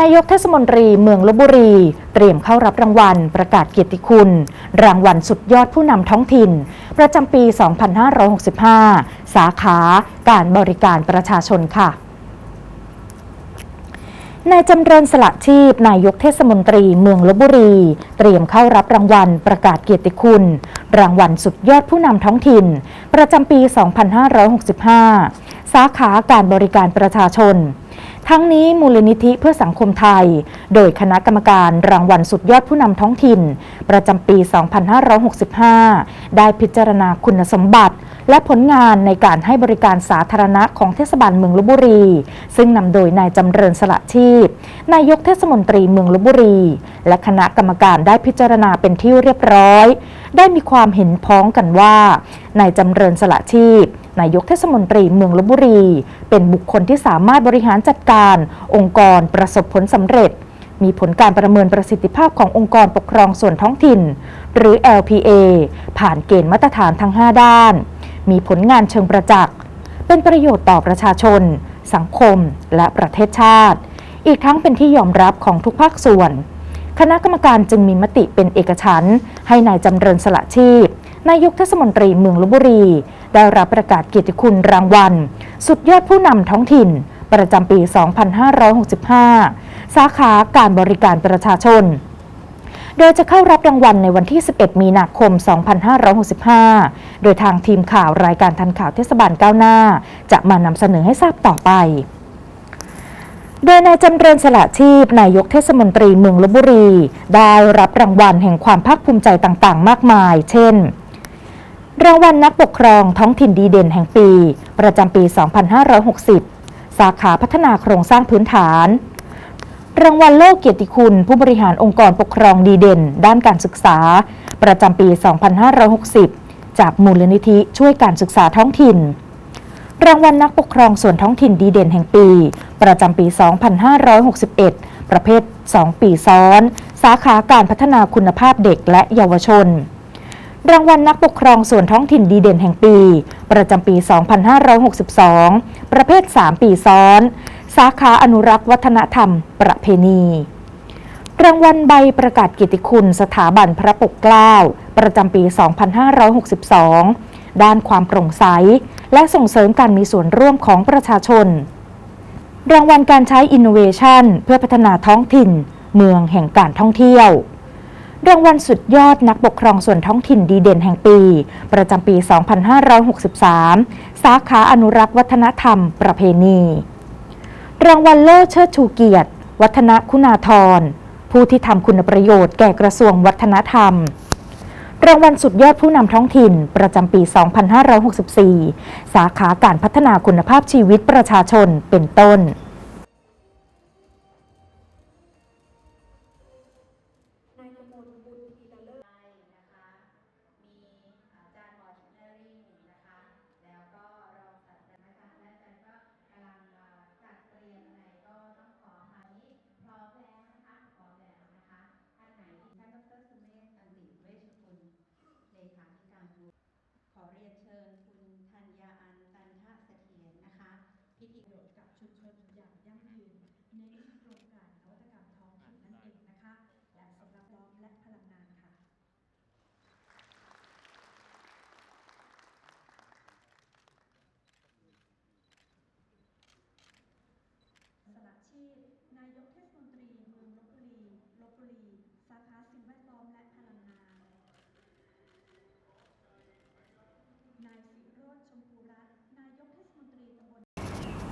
นายกเทศมนตรีเมืองลบบุรี เตรียมเข้ารับรางวัล ประกาศเกียรติคุณ รางวัลสุดยอดผู้นำท้องถิ่น ประจำปี 2565 สาขาการบริการประชาชนค่ะนายจำเริญสละชีพ นายกเทศมนตรีเมืองลบบุรี เตรียมเข้ารับรางวัลประกาศเกียรติคุณ รางวัลสุดยอดผู้นำท้องถิ่น ประจำปี 2565 สาขาการบริการประชาชน ทั้งนี้มูลนิธิเพื่อสังคมไทย โดยคณะกรรมการรางวัลสุดยอดผู้นำท้องถิ่น ประจำปี 2565 ได้พิจารณาคุณสมบัติ และผลงานในการให้บริการสาธารณะของเทศบาลเมืองลบบุรี ซึ่งนำโดยนายจำเริญสละชีพ นายกเทศมนตรีเมืองลบบุรี และคณะกรรมการได้พิจารณาเป็นที่เรียบร้อย ได้มีความเห็นพ้องกันว่านายจำเริญสละชีพ นายกเทศมนตรีเมืองลบบุรี เป็นบุคคลที่สามารถบริหารจัดการ องค์กรประสบผลสำเร็จ มีผลการประเมินประสิทธิภาพขององค์กรปกครองส่วนท้องถิ่น หรือ LPA ผ่านเกณฑ์มาตรฐานทั้ง 5 ด้าน มีผลงานเชิงประจักษ์ เป็นประโยชน์ต่อประชาชน สังคม และประเทศชาติ อีกทั้งเป็นที่ยอมรับของทุกภาคส่วน คณะกรรมการจึงมีมติเป็นเอกฉันท์ให้นายจำเริญสละชีพนายกเทศมนตรีเมืองลบบุรี ได้รับประกาศเกียรติคุณรางวัล สุดยอดผู้นำท้องถิ่น ประจำปี 2565 สาขาการบริการประชาชน โดยจะเข้ารับรางวัลในวันที่ 11 มีนาคม 2565 โดยทางทีมข่าวรายการทันข่าวเทศบาลก้าวหน้า จะมานำเสนอให้ทราบต่อไปโดยนายจำเริญสละชีพนายกเทศมนตรีเมืองลบบุรี ได้รับรางวัลแห่งความภาคภูมิใจต่างๆ มากมาย เช่น รางวัลนักปกครองท้องถิ่นดีเด่นแห่งปี ประจำปี 2560 สาขาพัฒนาโครงสร้างพื้นฐาน รางวัลโลกเกียรติคุณผู้บริหารองค์กรปกครองดีเด่น ด้านการศึกษา ประจำปี 2560 จากมูลนิธิช่วยการศึกษาท้องถิ่น รางวัลนักปกครองส่วนท้องถิ่นดีเด่นแห่งปี ประจำปี 2561 ประเภท 2 ปีซ้อน สาขาการพัฒนาคุณภาพเด็กและเยาวชน รางวัลนักปกครองส่วนท้องถิ่นดีเด่นแห่งปี ประจำปี 2562 ประเภท 3 ปีซ้อน สาขาอนุรักษ์วัฒนธรรม ประเพณีรางวัลใบประกาศกียรติคุณสถาบันพระปกเกล้า ประจำปี 2562 ด้านความโปร่งใส และส่งเสริมการมีส่วนร่วมของประชาชน รางวัลการใช้ Innovation เพื่อพัฒนาท้องถิ่น เมืองแห่งการท่องเที่ยว รางวัลสุดยอดนักปกครองส่วนท้องถิ่นดีเด่นแห่งปี ประจำปี 2563 สาขาอนุรักษ์วัฒนธรรมประเพณี รางวัลเลิศเชิดชูเกียรติ วัฒนคุณาธร ผู้ที่ทำคุณประโยชน์แก่กระทรวงวัฒนธรรม รางวัลสุดยอดผู้นำท้องถิ่น ประจำปี 2564 สาขาการพัฒนาคุณภาพชีวิตประชาชนเป็นต้นน ยืน เน้นโครงการนวัตกรรมท้องถิ่นนั่นเองนะคะ และสำหรับล้อมและพลังงานค่ะ สละชีพ นายกเทศมนตรีเมืองลบบุรีลบบุรี สาขาสิ่งแวดล้อมและพลังงาน นายสิโรจน์ชมพูรัตน์นายกเทศมนตรีตำบล